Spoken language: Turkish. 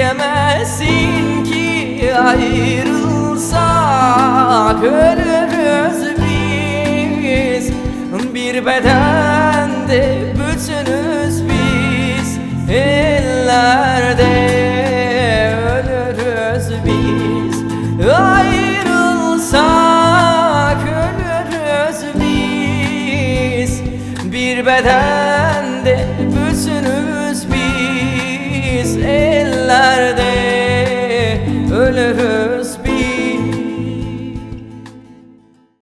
Diyemezsin ki ayrılsak ölürüz biz. Bir bedende bütünüz biz. Ellerde ölürüz biz. Ayrılsak ölürüz biz. Bir beden